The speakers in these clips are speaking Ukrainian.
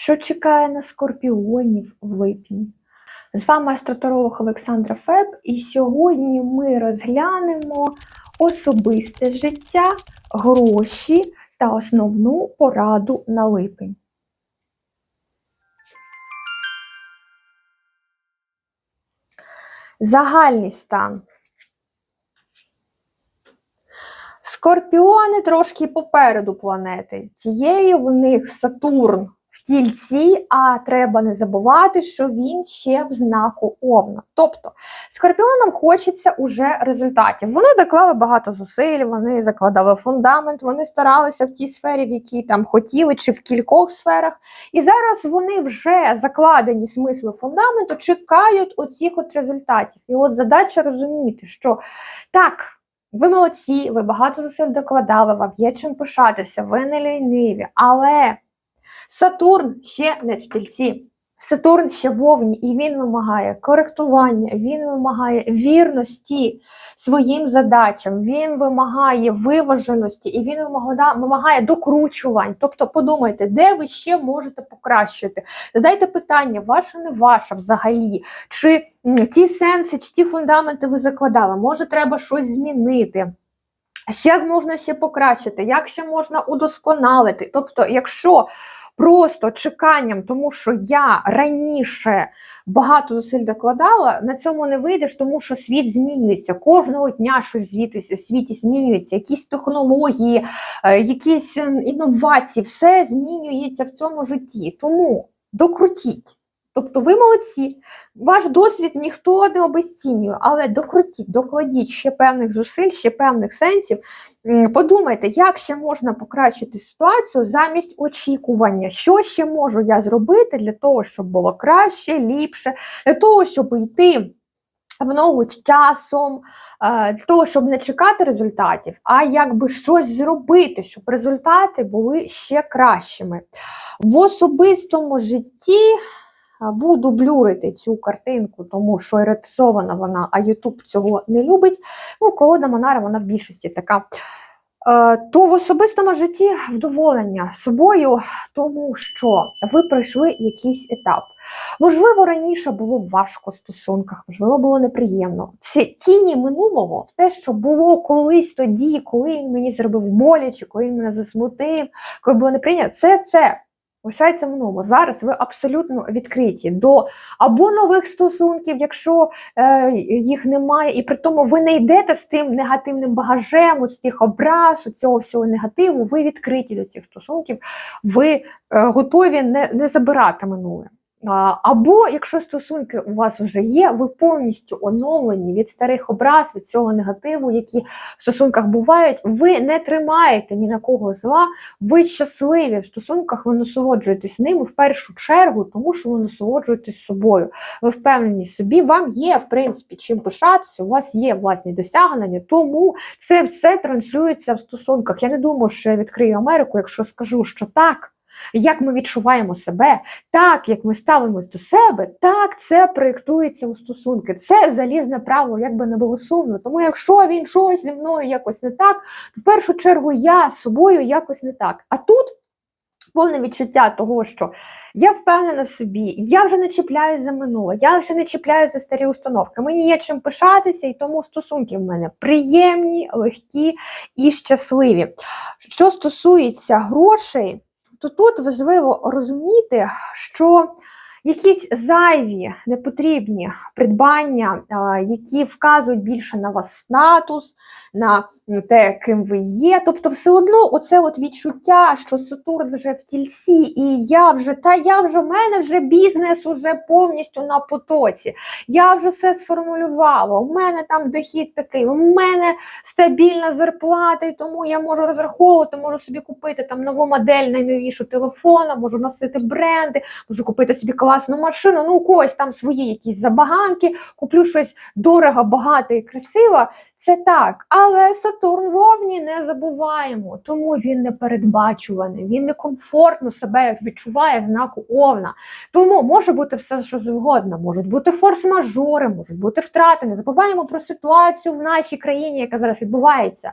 що чекає на скорпіонів в липні. З вами астроторолог Олександра Феб, і сьогодні ми розглянемо особисте життя, гроші та основну пораду на липень. Загальний стан. Скорпіони трошки попереду планети. Цієї в них Сатурн в тільці, а треба не забувати, що він ще в знаку Овна. Тобто скорпіонам хочеться уже результатів. Вони доклали багато зусиль, вони закладали фундамент, вони старалися в тій сфері, в якій там хотіли, чи в кількох сферах. І зараз вони вже закладені смисли фундаменту, чекають оцих от результатів. І от задача розуміти, що так. Ви молодці, ви багато зусиль докладали, вам є чим пишатися, ви не ліниві, але Сатурн ще не в тільці. Сатурн ще в Овні, і він вимагає коректування, він вимагає вірності своїм задачам, він вимагає виваженості і він вимагає, докручувань. Тобто подумайте, де ви ще можете покращити. Задайте питання, ваше не ваше взагалі. Чи ті сенси, чи ті фундаменти ви закладали, може треба щось змінити. Як можна ще покращити, як ще можна удосконалити. Тобто, якщо просто чеканням, тому що я раніше багато зусиль докладала, на цьому не вийдеш, тому що світ змінюється. Кожного дня щось в світі, змінюється, якісь технології, е, якісь інновації, все змінюється в цьому житті. Тому докрутіть. Тобто ви молодці, ваш досвід ніхто не обесцінює, але докрутіть, докладіть ще певних зусиль, ще певних сенсів. Подумайте, як ще можна покращити ситуацію замість очікування, що ще можу я зробити для того, щоб було краще, ліпше, для того, щоб йти в ногу з часом, е, для того, щоб не чекати результатів, а якби щось зробити, щоб результати були ще кращими. В особистому житті буду блюрити цю картинку, тому що еретизована вона, а Ютуб цього не любить. Ну, колода Монара, вона в більшості така. Е, То в особистому житті вдоволення собою, тому що ви пройшли якийсь етап. Можливо, раніше було важко в стосунках, можливо, було неприємно. Ці тіні минулого, в те, що було колись тоді, коли він мені зробив боляче, коли він мене засмутив, коли було неприємно, це це лишається в минулому. Зараз ви абсолютно відкриті до або нових стосунків, якщо е, їх немає, і при тому ви не йдете з тим негативним багажем, з тих образ, цього всього негативу, ви відкриті до цих стосунків, ви е, готові не, не забирати минуле. Або якщо стосунки у вас вже є, ви повністю оновлені від старих образ, від цього негативу, які в стосунках бувають, ви не тримаєте ні на кого зла, ви щасливі в стосунках, ви насолоджуєтесь ними в першу чергу, тому що ви насолоджуєтесь собою. Ви впевнені собі, вам є, в принципі, чим пишатися, у вас є власні досягнення, тому це все транслюється в стосунках. Я не думаю, що я відкрию Америку, якщо скажу, що так. Як ми відчуваємо себе, так як ми ставимось до себе, так це проєктується у стосунки. Це залізне правило, як би не було сумно. Тому якщо він щось зі мною якось не так, то в першу чергу я з собою якось не так. А тут повне відчуття того, що я впевнена в собі, я вже не чіпляюсь за минуле, я вже не чіпляюсь за старі установки. Мені є чим пишатися, і тому стосунки в мене приємні, легкі і щасливі. Що стосується грошей то тут важливо розуміти, що якісь зайві непотрібні придбання, які вказують більше на вас статус, на те, ким ви є. Тобто, все одно оце от відчуття, що Сатурн вже в тільці, і я вже, та я вже в мене вже бізнес уже повністю на потоці. Я вже все сформулювала. У мене там дохід такий, у мене стабільна зарплата, і тому я можу розраховувати, можу собі купити там нову модель, найновішу телефона, можу носити бренди, можу купити собі класну машину. Ну, у когось там свої якісь забаганки, куплю щось дорого, багато і красиво. Це так. Але Сатурн в Овні не забуваємо, тому він не передбачуваний, він некомфортно себе відчуває знаку Овна. Тому може бути все, що завгодно, можуть бути форс-мажори, можуть бути втрати. Не забуваємо про ситуацію в нашій країні, яка зараз відбувається.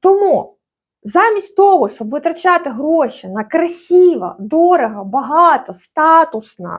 Тому Замість того, щоб витрачати гроші на красиво, дорого, багато, статусно,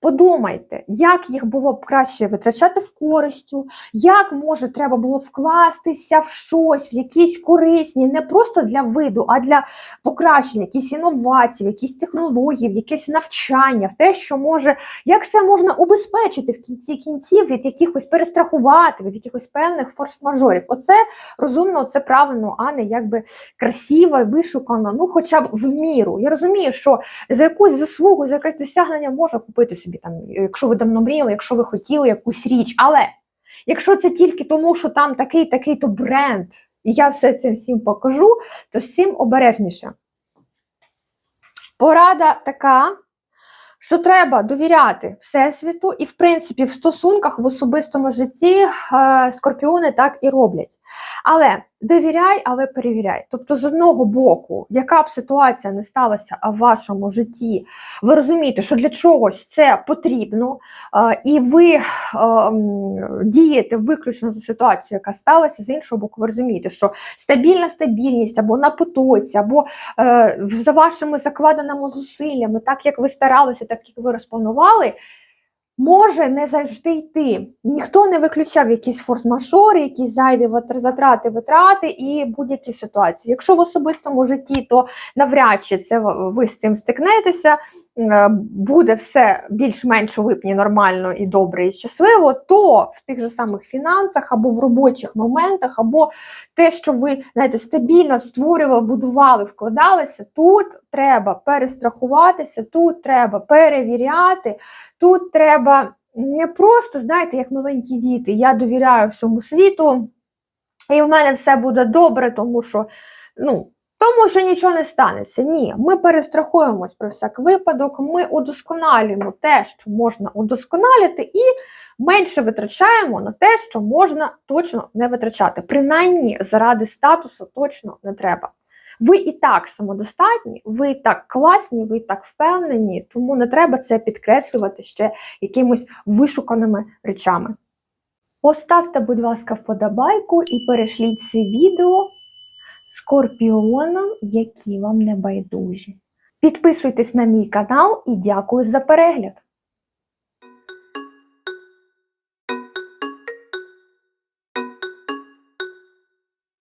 подумайте, як їх було б краще витрачати в користю, як може треба було вкластися в щось, в якісь корисні, не просто для виду, а для покращення, якісь інновації, якісь технології, якесь навчання, те, що може, як це можна убезпечити в кінці кінців від якихось перестрахувати, від якихось певних форс-мажорів. Оце розумно, це правильно, а не якби красиво, вишукано, ну хоча б в міру. Я розумію, що за якусь заслугу, за якесь досягнення можна купити собі там, якщо ви давно мріяли, якщо ви хотіли якусь річ. Але якщо це тільки тому, що там такий такий то бренд, і я все це всім покажу, то з цим обережніше. Порада така. Що треба довіряти Всесвіту, і, в принципі, в стосунках в особистому житті е, скорпіони так і роблять. Але довіряй, але перевіряй. Тобто, з одного боку, яка б ситуація не сталася в вашому житті, ви розумієте, що для чогось це потрібно, і ви дієте виключно за ситуацію, яка сталася, з іншого боку, ви розумієте, що стабільна стабільність або на потоці, або е, за вашими закладеними зусиллями, так як ви старалися, так як ви розпланували, може не завжди йти. Ніхто не виключав якісь форс-мажори, якісь зайві затрати, витрати і будь-які ситуації. Якщо в особистому житті, то навряд чи це ви з цим стикнетеся, е, буде все більш-менш у липні нормально і добре, і щасливо, то в тих же самих фінансах або в робочих моментах, або те, що ви знаєте, стабільно створювали, будували, вкладалися, тут треба перестрахуватися, тут треба перевіряти, тут треба не просто, знаєте, як маленькі діти, я довіряю всьому світу, і в мене все буде добре, тому що, ну, тому що нічого не станеться. Ні, ми перестрахуємось про всяк випадок, ми удосконалюємо те, що можна удосконалити, і менше витрачаємо на те, що можна точно не витрачати. Принаймні, заради статусу точно не треба. Ви і так самодостатні, ви і так класні, ви і так впевнені, тому не треба це підкреслювати ще якимось вишуканими речами. Поставте, будь ласка, вподобайку і перешліть це відео скорпіонам, які вам не байдужі. Підписуйтесь на мій канал і дякую за перегляд!